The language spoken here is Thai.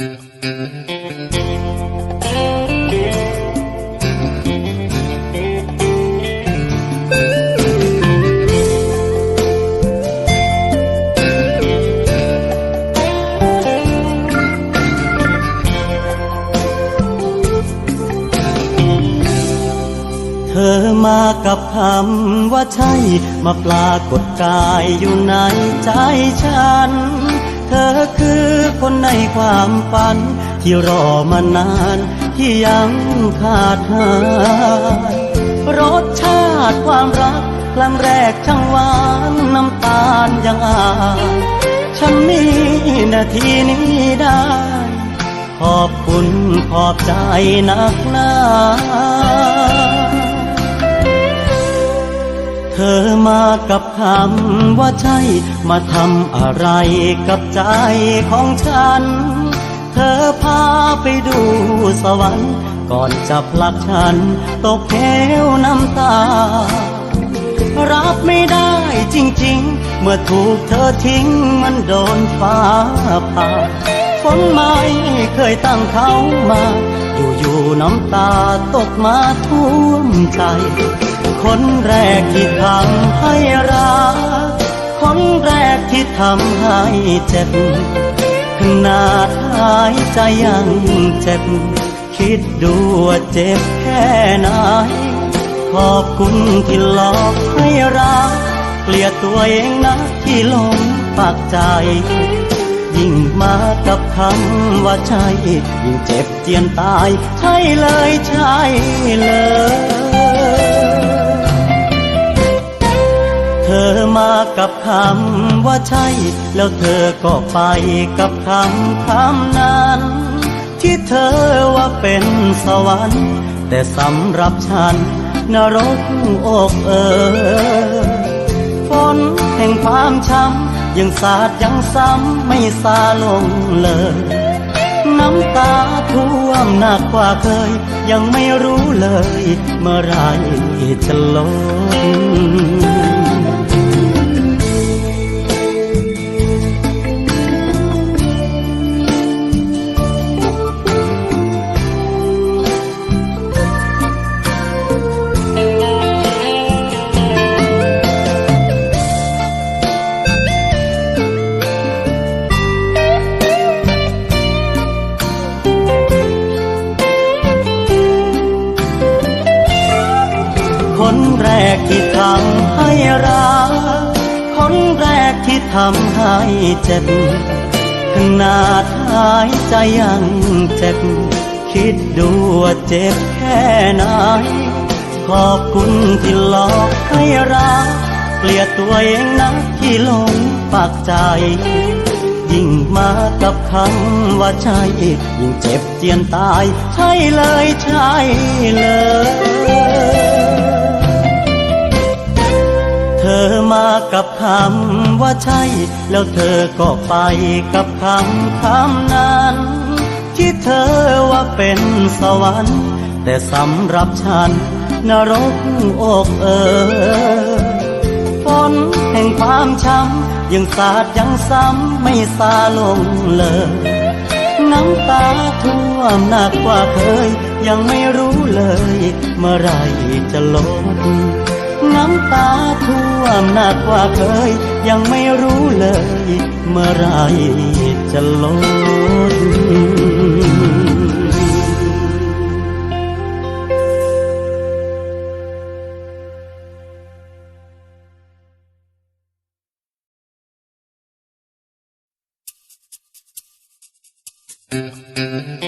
เธอมากับคำว่าใช่ มาปรากฏกายอยู่ในใจฉัน เธอคือคนในความฝัน ที่รอมานานที่ยังขาดหายรสชาติความรักครั้งแรกช่างหวานน้ำตาลยังอายฉันมีนาทีนี้ได้ ขอบคุณขอบใจนักหนา กับคำว่าใช่ มาทำอะไรกับใจของฉัน เธอพาไปดูสวรรค์ก่อนจะผลักฉัน ตกเหวน้ำตา รับไม่ได้จริงๆ เมื่อถูกเธอทิ้งมันโดนฟ้าผ่าฝนไม่เคยตั้งเขามา อยู่ๆน้ำตาตกมาท่วมใจ คนแรกที่ทำให้รัก คนแรกที่ทำให้เจ็บขนาดหายใจยังเจ็บ คิดดูว่าเจ็บแค่ไหน ขอบคุณที่หลอกให้รัก เกลียดตัวเองนะที่ลงปักใจ ยิ่งมากับคำว่าใช่ ยิ่งเจ็บเจียนตาย ใช่เลยใช่เลย กับคำว่าใช่ แล้วเธอก็ไปกับคำคำนั้น ที่เธอว่าเป็นสวรรค์ แต่สำหรับฉันนรกอกเออฝนแห่งความช้ำยังสาดยังซ้ำไม่ซาลงเลยน้ำตาท่วมหนักกว่าเคย ยังไม่รู้เลย เมื่อไรจะลด คนแรกที่ทำให้รัก คนแรกที่ทำให้เจ็บ ขนาดหายใจยังเจ็บ คิดดูว่าเจ็บแค่ไหน ขอบคุณที่หลอกให้รัก เกลียดตัวเองนะที่ลงปักใจ ยิ่งมากับคำว่าใช่ ยิ่งเจ็บเจียนตาย ใช่เลยใช่เลย อมากับคำว่าใช่ แล้วเธอก็ไปกับคำคำนั้นที่เธอว่าเป็นสวรรค์ แต่สำหรับฉันนรกอกเออฝนแห่งความช้ำยังสาดยังซ้ำไม่ซาลงเลยน้ำตาท่วมหนักกว่าเคย ยังไม่รู้เลย เมื่อไรจะลดน้ำตา ท่วมหนักกว่าเคย ยังไม่รู้เลย เมื่อไรจะลด Thank